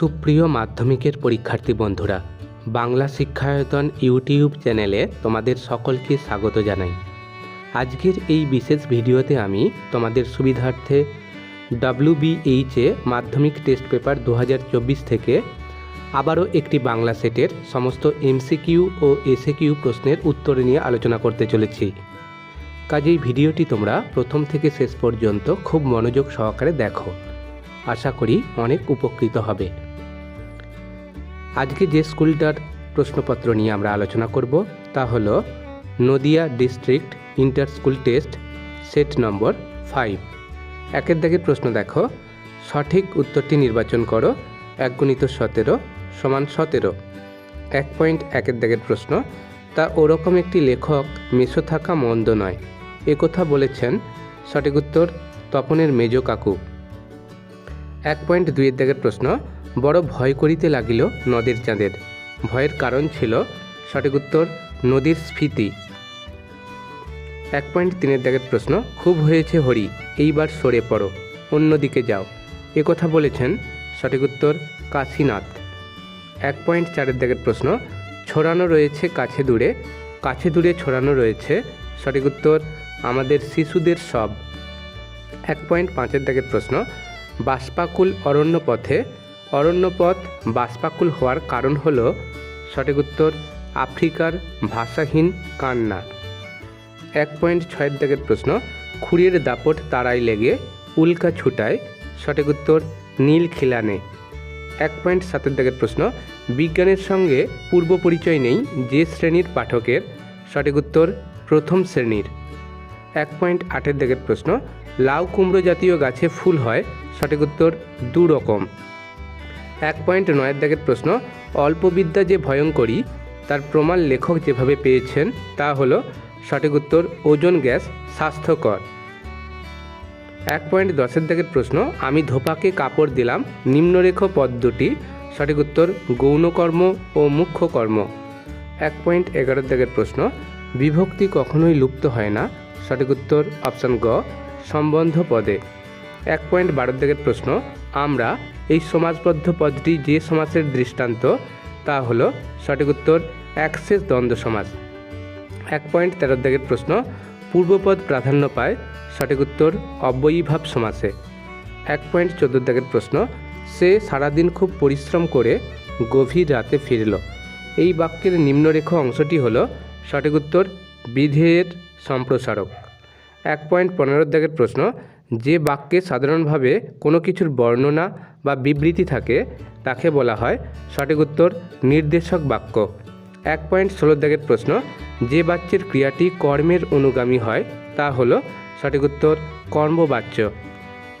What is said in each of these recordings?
সুপ্রিয় মাধ্যমিকের পরীক্ষার্থী বন্ধুরা, বাংলা শিক্ষায়তন ইউটিউব চ্যানেলে তোমাদের সকলকে স্বাগত জানাই। আজকের এই বিশেষ ভিডিওতে আমি তোমাদের সুবিধার্থে ডাব্লিউবিএইচে মাধ্যমিক টেস্ট পেপার দু হাজার চব্বিশ থেকে আবারও একটি বাংলা সেটের সমস্ত এমসিকিউ ও এসএকিউ প্রশ্নের উত্তর নিয়ে আলোচনা করতে চলেছি। কাজেই ভিডিওটি তোমরা প্রথম থেকে শেষ পর্যন্ত খুব মনোযোগ সহকারে দেখো। আশা করি অনেক উপকৃত হবে। আজকে যে স্কুলটার প্রশ্নপত্র নিয়ে আমরা আলোচনা করব তা হল Nadia district inter school test, set number five. একের দাগের প্রশ্ন দেখো, সঠিক উত্তরটি নির্বাচন করো এক গুণিত সতেরো সমান সতেরো। এক পয়েন্ট একের দাগের প্রশ্ন, তা ওরকম একটি লেখক মেশো থাকা মন্দ নয়। একথা বলেছেন সঠিক উত্তর তপনের মেজ কাকু। এক পয়েন্ট দুইয়ের দাগের প্রশ্ন বড় ভয় করিতে লাগিল নদের চাঁদের। ভয়ের কারণ ছিল সঠিক উত্তর, নদীর স্ফীতি। এক পয়েন্ট তিনের দাগের প্রশ্ন, খুব হয়েছে হরি, এইবার সরে পড়ো, অন্যদিকে যাও। কথা বলেছেন সঠিক উত্তর, কাশীনাথ। এক পয়েন্ট চারের দাগের প্রশ্ন, ছড়ানো রয়েছে কাছে দূরে কাছে দূরে ছড়ানো রয়েছে, সঠিক উত্তর, আমাদের শিশুদের সব। এক পয়েন্ট পাঁচের দাগের প্রশ্ন, বাষ্পাকুল অরণ্য পথে অরণ্যপথ বাষ্পাকুল হওয়ার কারণ হল সঠিক উত্তর, আফ্রিকার ভাষাহীন কান্না। এক পয়েন্ট ছয়ের দাগের প্রশ্ন, খুঁড়ির দাপট তারাই লেগে উল্কা ছুটায়, সঠিক উত্তর, নীল খিলানে। এক পয়েন্ট সাতের দাগের প্রশ্ন, বিজ্ঞানের সঙ্গে পূর্ব পরিচয় নেই যে শ্রেণির পাঠকের, সঠিক উত্তর, প্রথম শ্রেণির। এক পয়েন্ট আটের দাগের প্রশ্ন, লাউ কুমড়ো জাতীয় গাছে ফুল হয়, সঠিক উত্তর দু রকম এক পয়েন্ট নয়ের দাগের প্রশ্ন অল্প বিদ্যা যে ভয়ঙ্করী, তার প্রমাণ লেখক যেভাবে পেয়েছেন, তা হলো সঠিক উত্তর, ওজন গ্যাস স্বাস্থ্যকর। এক পয়েন্ট দশের দাগের প্রশ্ন, আমি ধোপাকে কাপড় দিলাম, নিম্নরেখ পদ দুটি, সঠিক উত্তর, গৌণকর্ম ও মুখ্য কর্ম এক পয়েন্ট এগারোর দাগের প্রশ্ন, বিভক্তি কখনোই লুপ্ত হয় না, সঠিক উত্তর, অপশান গ, সম্বন্ধ পদে। এক পয়েন্ট বারো দাগের প্রশ্ন, আমরা এই সমাজবদ্ধ পদটি যে সমাজের দৃষ্টান্ত, তা হলো সঠিক উত্তর অ্যাক্সেস দ্বন্দ্ব সমাজ। এক পয়েন্ট তেরো দাগের প্রশ্ন, পূর্বপদ প্রাধান্য পায় সঠিক উত্তর অব্যয়ীভাব সমাসে এক পয়েন্ট চোদ্দ দাগের প্রশ্ন, সে সারাদিন খুব পরিশ্রম করে গভীর রাতে ফিরল। এই বাক্যের নিম্নরেখ অংশটি হল সঠিক উত্তর বিধেয়ের সম্প্রসারক। এক পয়েন্ট পনেরো দাগের প্রশ্ন যে বাক্যে সাধারণভাবে কোনো কিছুর বর্ণনা বা বিবৃতি থাকে, তাকে বলা হয় সঠিক উত্তর নির্দেশক বাক্য। এক পয়েন্ট ষোলো দাগের প্রশ্ন, যে বাচ্যের ক্রিয়াটি কর্মের অনুগামী হয়, তা হলো সঠিক উত্তর কর্মবাচ্য।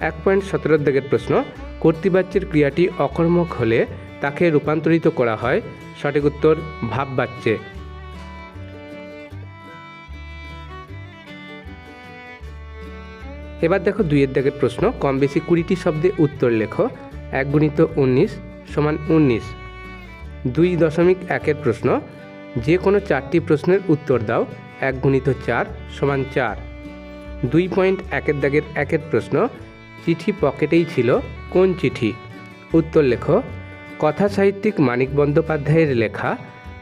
এক পয়েন্ট সতেরো দাগের প্রশ্ন, কর্তৃবাচ্যের ক্রিয়াটি অকর্মক হলে তাকে রূপান্তরিত করা হয় সঠিক উত্তর ভাববাচ্যে। এবার দেখো দুইয়ের দাগের প্রশ্ন, কম বেশি কুড়িটি শব্দে উত্তর লেখো, এক গুণিত উনিশ সমান উনিশ। দুই দশমিক একের প্রশ্ন, যে কোনো চারটি প্রশ্নের উত্তর দাও, এক গুণিত চার সমান চার। দুই পয়েন্ট একের দাগের একের প্রশ্ন, চিঠি পকেটেই ছিল, কোন চিঠি? উত্তর লেখো কথা সাহিত্যিক মানিক বন্দ্যোপাধ্যায়ের লেখা,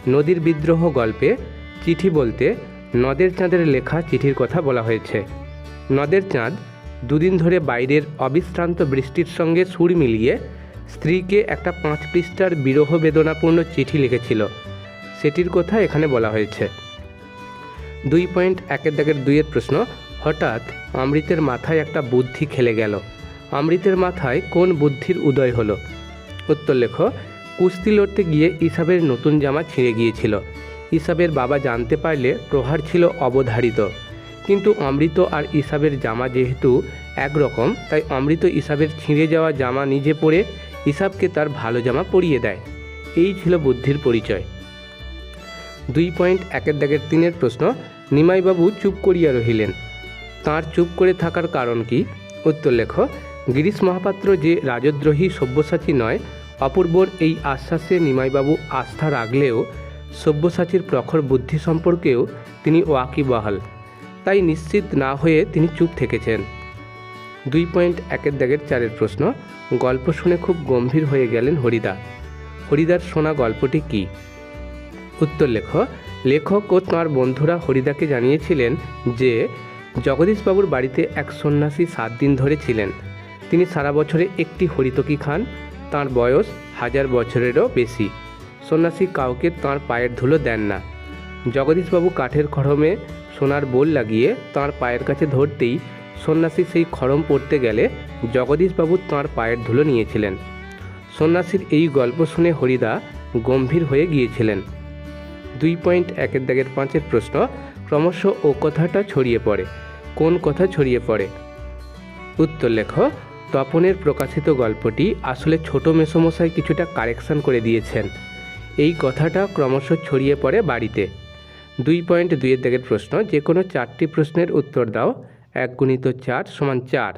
নদীর বিদ্রোহ গল্পে, চিঠি বলতে নদের চাঁদের লেখা চিঠির কথা বলা হয়েছে। নদের চাঁদ দুদিন ধরে বাইরের অবিশ্রান্ত বৃষ্টির সঙ্গে সুর মিলিয়ে স্ত্রীকে একটা পাঁচ পৃষ্ঠার বিরহ বেদনাপূর্ণ চিঠি লিখেছিল। সেটির কথা এখানে বলা হয়েছে। দুই পয়েন্ট একের দাগের দুইয়ের প্রশ্ন, হঠাৎ অমৃতের মাথায় একটা বুদ্ধি খেলে গেল। অমৃতের মাথায় কোন বুদ্ধির উদয় হলো? উত্তর লেখ, কুস্তি লড়তে গিয়ে ইসাবের নতুন জামা ছিঁড়ে গিয়েছিল। ইসাবের বাবা জানতে পারলে প্রহার ছিল অবধারিত। কিন্তু অমৃত আর ইসাবের জামা যেহেতু একরকম, তাই অমৃত ইসাবের ছিঁড়ে যাওয়া জামা নিজে পরে ইসাবকে তার ভালো জামা পরিয়ে দেয়। এই ছিল বুদ্ধির পরিচয়। দুই পয়েন্ট একের দাগের তিনের প্রশ্ন, নিমাইবাবু চুপ করিয়া রহিলেন। তাঁর চুপ করে থাকার কারণ কি? উত্তর লেখ, গিরিশ মহাপাত্র যে রাজদ্রোহী সব্যসাচী নয়, অপূর্বর এই আশ্বাসে নিমাইবাবু আস্থা রাখলেও সব্যসাচীর প্রখর বুদ্ধি সম্পর্কেও তিনি ওয়াকিবহাল। তাই নিশ্চিত না হয়ে তিনি চুপ থেকেছেন। দুই পয়েন্ট একের দাগের চারের প্রশ্ন, গল্প শুনে খুব গম্ভীর হয়ে গেলেন হরিদা। হরিদার শোনা গল্পটি কী? উত্তর লেখ, লেখক ও তাঁর বন্ধুরা হরিদাকে জানিয়েছিলেন যে, জগদীশবাবুর বাড়িতে এক সন্ন্যাসী সাত দিন ধরে ছিলেন। তিনি সারা বছরে একটি হরিতকি খান। তাঁর বয়স হাজার বছরেরও বেশি। সন্ন্যাসী কাউকে তাঁর পায়ের ধুলো দেন না। জগদীশবাবু কাঠের খড়মে সোনার বোল লাগিয়ে তাঁর পায়ের কাছে ধরতেই সন্ন্যাসী সেই খড়ম পড়তে গেলে জগদীশবাবু তাঁর পায়ের ধুলো নিয়েছিলেন। সন্ন্যাসীর এই গল্প শুনে হরিদা গম্ভীর হয়ে গিয়েছিলেন। দুই পয়েন্ট একের দাগের পাঁচের প্রশ্ন, ক্রমশ ও কথাটা ছড়িয়ে পড়ে। কোন কথা ছড়িয়ে পড়ে? উত্তর লেখ, তপনের প্রকাশিত গল্পটি আসলে ছোট মেসমশাই কিছুটা কারেকশন করে দিয়েছেন। এই কথাটা ক্রমশ ছড়িয়ে পড়ে বাড়িতে। দুই পয়েন্ট দুইয়ের দাগের প্রশ্ন, যে কোনো চারটি প্রশ্নের উত্তর দাও, এক গুণিত চার সমান চার।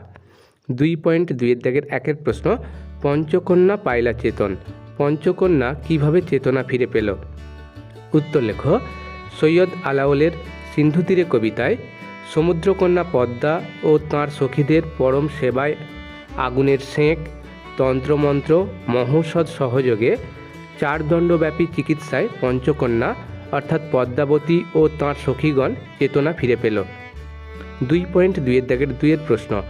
দুই পয়েন্ট দুইয়ের দাগের একের প্রশ্ন, পঞ্চকন্যা পাইলা চেতন, পঞ্চকন্যা কীভাবে চেতনা ফিরে পেল? উত্তর লেখ, সৈয়দ আলাওলের সিন্ধু তীরে কবিতায়, সমুদ্রকন্যা পদ্মা ও তাঁর সখীদের পরম সেবায় আগুনের সেঁক, তন্ত্রমন্ত্র, মহৌষধ সহযোগে চার দণ্ডব্যাপী চিকিৎসায় পঞ্চকন্যা অর্থাৎ পদ্মাবতী ও তাঁর সখীগণ চেতনা ফিরে পেল। দুই পয়েন্ট দুইয়ের দাগের দুইয়ের প্রশ্ন,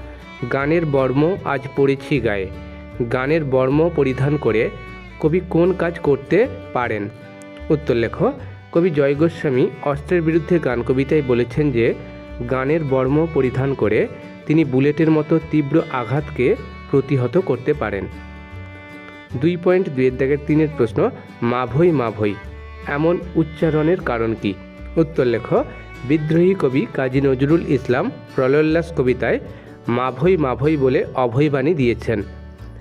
গানের বর্ম আজ পড়েছি গায়ে। গানের বর্ম পরিধান করে কবি কোন কাজ করতে পারেন? উত্তর লেখ, কবি জয় গোস্বামী অস্ত্রের বিরুদ্ধে গান কবিতায় বলেছেন যে, গানের বর্ম পরিধান করে তিনি বুলেটের মতো তীব্র আঘাতকে প্রতিহত করতে পারেন। দুই পয়েন্ট দুইয়ের দাগের তিনের প্রশ্ন, মাভই মাভই। এমন উচ্চারণের কারণ কি? উত্তর লেখ। বিদ্রোহী কবি কাজী নজরুল ইসলাম প্রলয়োল্লাস কবিতায় মাভই মাভই বলে অভয়বাণী দিয়েছেন।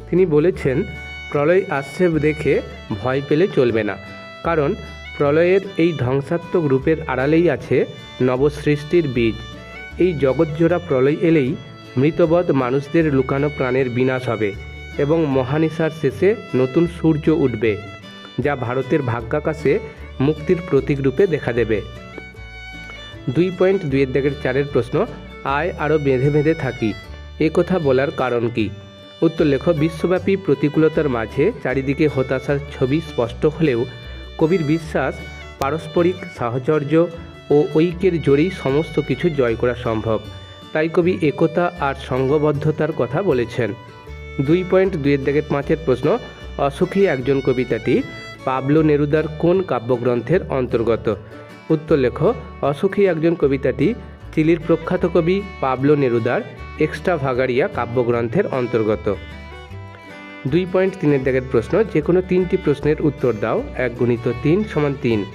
তিনি বলেছেন, প্রলয় আসছে দেখে ভয় পেলে চলবে না। কারণ প্রলয়ের এই ধ্বংসাত্মক রূপের আড়ালেই আছে নবসৃষ্টির বীজ। এই জগৎজোড়া প্রলয় এলেই মৃতবধ মানুষদের লুকানো প্রাণের বিনাশ হবে এবং মহানিশার শেষে নতুন সূর্য উঠবে। যা ভারতের ভাগ্যাকাশে মুক্তির প্রতীক রূপে দেখা দেবে। দুই পয়েন্ট দুইয়ের দাগের চারের প্রশ্ন, আয় আরও বেঁধে বেঁধে থাকি, এ কথা বলার কারণ কি? উত্তর লেখ, বিশ্বব্যাপী প্রতিকূলতার মাঝে চারিদিকে হতাশার ছবি স্পষ্ট হলেও কবির বিশ্বাস, পারস্পরিক সাহচর্য ও ঐক্যের জোরেই সমস্ত কিছু জয় করা সম্ভব। তাই কবি একতা আর সংঘবদ্ধতার কথা বলেছেন। দুই পয়েন্ট দুইয়ের দাগের পাঁচের প্রশ্ন, অসুখী একজন কবিতাটি পাবলো নেরুদার কোন কাব্যগ্রন্থের অন্তর্গত? উত্তর লেখ, অসুখী একজন কবিতাটি চিলির প্রখ্যাত কবি পাবলো নেরুদার এক্সট্রা ভাগারিয়া কাব্যগ্রন্থের অন্তর্গত। দুই পয়েন্ট তিনের দাগের প্রশ্ন যে কোনো তিনটি প্রশ্নের উত্তর দাও, এক গুণিত তিন সমান তিন।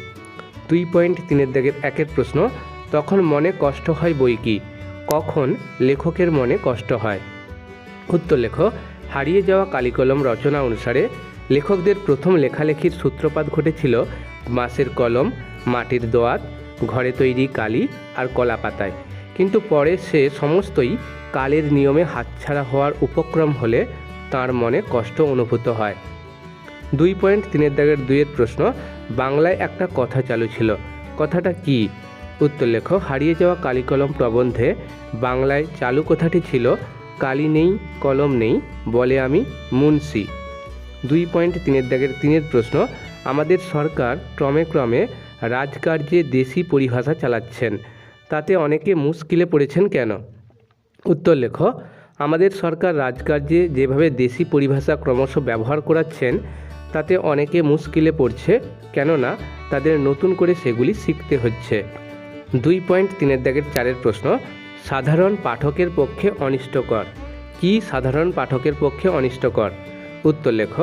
দুই পয়েন্ট তিনের দাগের একের প্রশ্ন, তখন মনে কষ্ট হয় বই কি? কখন লেখকের মনে কষ্ট হয়? উত্তর লেখ, হারিয়ে যাওয়া কালিকলম রচনা অনুসারে লেখকদের প্রথম লেখালেখির সূত্রপাত ঘটেছিল বাঁশের কলম, মাটির দোয়াত, ঘরে তৈরি কালি আর কলা পাতায় কিন্তু পরে সে সমস্তই কালের নিয়মে হাতছাড়া হওয়ার উপক্রম হলে তার মনে কষ্ট অনুভূত হয়। দুই পয়েন্ট তিনের দাগের দুইয়ের প্রশ্ন, বাংলায় একটা কথা চালু ছিল। কথাটা কি? উত্তর লেখ হারিয়ে যাওয়া কালিকলম প্রবন্ধে বাংলায় চালু কথাটি ছিল, কালি নেই, কলম নেই, বলে আমি মুন্সি। দুই পয়েন্ট তিনের দাগের তিনের প্রশ্ন, আমাদের সরকার ক্রমে ক্রমে রাজকার্যে দেশি পরিভাষা চালাচ্ছেন, তাতে অনেকে মুশকিলে পড়েছেন কেন? উত্তর লেখ, আমাদের সরকার রাজকার্যে যেভাবে দেশি পরিভাষা ক্রমশ ব্যবহার করাচ্ছেন, তাতে অনেকে মুশকিলে পড়ছে, কেননা তাদের নতুন করে সেগুলি শিখতে হচ্ছে। দুই পয়েন্ট তিনের দাগের চারের প্রশ্ন, সাধারণ পাঠকের পক্ষে অনিষ্টকর, কি সাধারণ পাঠকের পক্ষে অনিষ্টকর? উত্তর লেখ,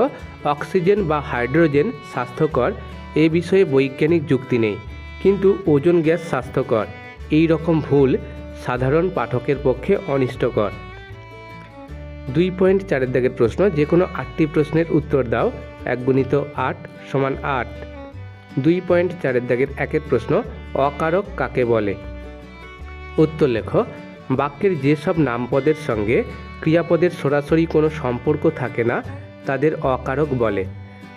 অক্সিজেন বা হাইড্রোজেন স্বাস্থ্যকর, এ বিষয়ে বৈজ্ঞানিক যুক্তি নেই। কিন্তু ওজন গ্যাস স্বাস্থ্যকর, এই রকম ভুল সাধারণ পাঠকের পক্ষে অনিষ্টকর। দুই পয়েন্ট চারের দাগের প্রশ্ন যে কোনো আটটি প্রশ্নের উত্তর দাও এক গুণিত আট সমান আট। দুই পয়েন্ট চারের দাগের একের প্রশ্ন, অকারক কাকে বলে? উত্তর লেখ, বাক্যের যেসব নামপদের সঙ্গে ক্রিয়াপদের সরাসরি কোনো সম্পর্ক থাকে না তাদের অকারক বলে।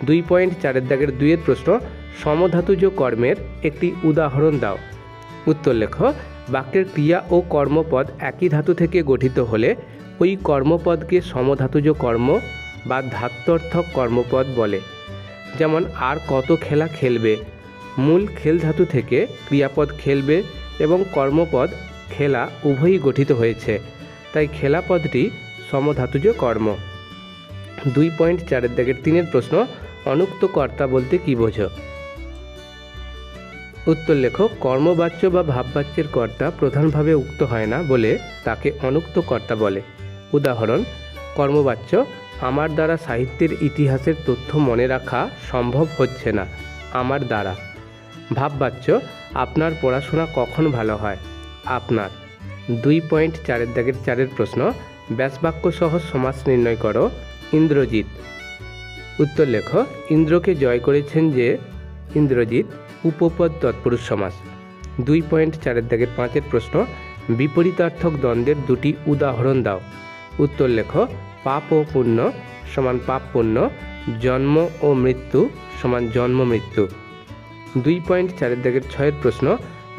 দুই পয়েন্ট চারের দাগের দুইয়ের প্রশ্ন, সমধাতুজ কর্মের একটি উদাহরণ দাও। উত্তর লেখ, বাক্যের ক্রিয়া ও কর্মপদ একই ধাতু থেকে গঠিত হলে ওই কর্মপদকে সমধাতুজ কর্ম বা ধাত্মর্থক কর্মপদ বলে। যেমন, আর কত খেলা খেলবে, মূল খেল ধাতু থেকে ক্রিয়াপদ খেলবে এবং কর্মপদ, খেলা উভয়ই গঠিত হয়েছে। তাই খেলাপদটি সমধাতুজ কর্ম। দুই পয়েন্ট চারের দাগের তিনের প্রশ্ন অনুক্ত কর্তা বলতে কী বোঝো? উত্তর লেখো, কর্মবাচ্য বা ভাববাচ্যের কর্তা প্রধানভাবে উক্ত হয় না বলে তাকে অনুক্ত কর্তা বলে। উদাহরণ, কর্মবাচ্য, আমার দ্বারা সাহিত্যের ইতিহাসের তথ্য মনে রাখা সম্ভব হচ্ছে না, আমার দ্বারা। ভাববাচ্য, আপনার পড়াশোনা কখন ভালো হয়? আপনার। দুই পয়েন্ট চারের দাগের চারের প্রশ্ন, ব্যাসবাক্য সহ সমাজ নির্ণয় করো ইন্দ্রজিৎ। উত্তর লেখ, ইন্দ্রকে জয় করেছেন যে ইন্দ্রজিৎ উপপদ তৎপুরুষ সমাস। দুই পয়েন্ট চারের দাগের পাঁচের প্রশ্ন, বিপরীতার্থক দ্বন্দ্বের দুটি উদাহরণ দাও। উত্তর লেখ, পাপ ও পুণ্য সমান পাপ পুণ্য, জন্ম ও মৃত্যু সমান জন্ম মৃত্যু। দুই পয়েন্ট চারের দাগের ছয়ের প্রশ্ন,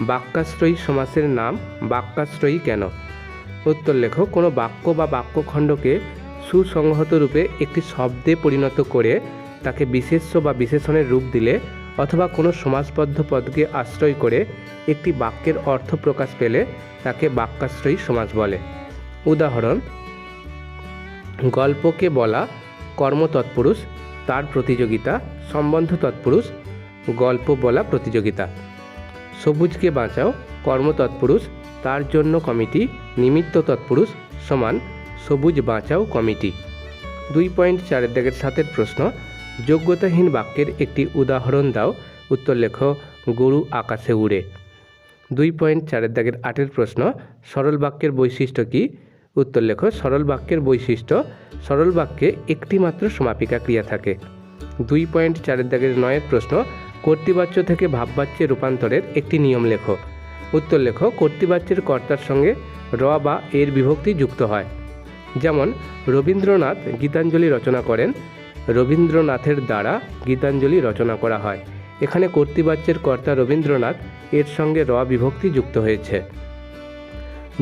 বাক্যাশ্রয়ী সমাসের নাম বাক্যাশ্রয়ী কেন? উত্তর লেখ, কোনো বাক্য বা বাক্যখণ্ডকে সুসংহত রূপে একটি শব্দে পরিণত করে তাকে বিশেষ্য বা বিশেষণের রূপ দিলে অথবা কোনো সমাজবদ্ধ পদকে আশ্রয় করে একটি বাক্যের অর্থ প্রকাশ পেলে তাকে বাক্যাশ্রয়ী সমাজ বলে। উদাহরণ, গল্পকে বলা কর্ম তৎপুরুষ তার প্রতিযোগিতা সম্বন্ধ তৎপুরুষ, গল্প বলা প্রতিযোগিতা। সবুজকে বাঁচাও কর্ম তৎপুরুষ তার জন্য কমিটি নিমিত্ত তৎপুরুষ সমান সবুজ বাঁচাও কমিটি। দুই পয়েন্ট চারের দাগের সাতের প্রশ্ন, যোগ্যতাহীন বাক্যের একটি উদাহরণ দাও। উত্তর লেখ, গরু আকাশে উড়ে। দুই পয়েন্ট চারের দাগের আটের প্রশ্ন, সরল বাক্যের বৈশিষ্ট্য কী? উত্তর লেখ, সরল বাক্যের বৈশিষ্ট্য, সরল বাক্যে একটি মাত্র সমাপিকা ক্রিয়া থাকে। দুই পয়েন্ট চারের দাগের নয়ের প্রশ্ন, কর্তৃবাচ্য থেকে ভাববাচ্যে রূপান্তরের একটি নিয়ম লেখো। উত্তর লেখ, কর্তৃবাচ্যের কর্তার সঙ্গে র বা এর বিভক্তি যুক্ত হয়। যেমন রবীন্দ্রনাথ গীতাঞ্জলি রচনা করেন, রবীন্দ্রনাথের দ্বারা গীতাঞ্জলি রচনা করা হয়। এখানে কর্তৃবাচ্যের কর্তা রবীন্দ্রনাথ এর সঙ্গে র বিভক্তি যুক্ত হয়েছে।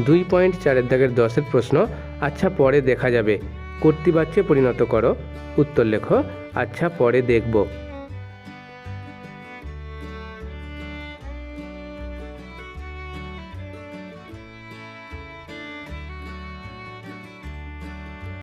দুই পয়েন্ট চারের দাগের দশের প্রশ্ন আচ্ছা পরে দেখা যাবে। কর্তৃবাচ্যে পরিণত করো। উত্তর লেখো আচ্ছা পরে দেখব।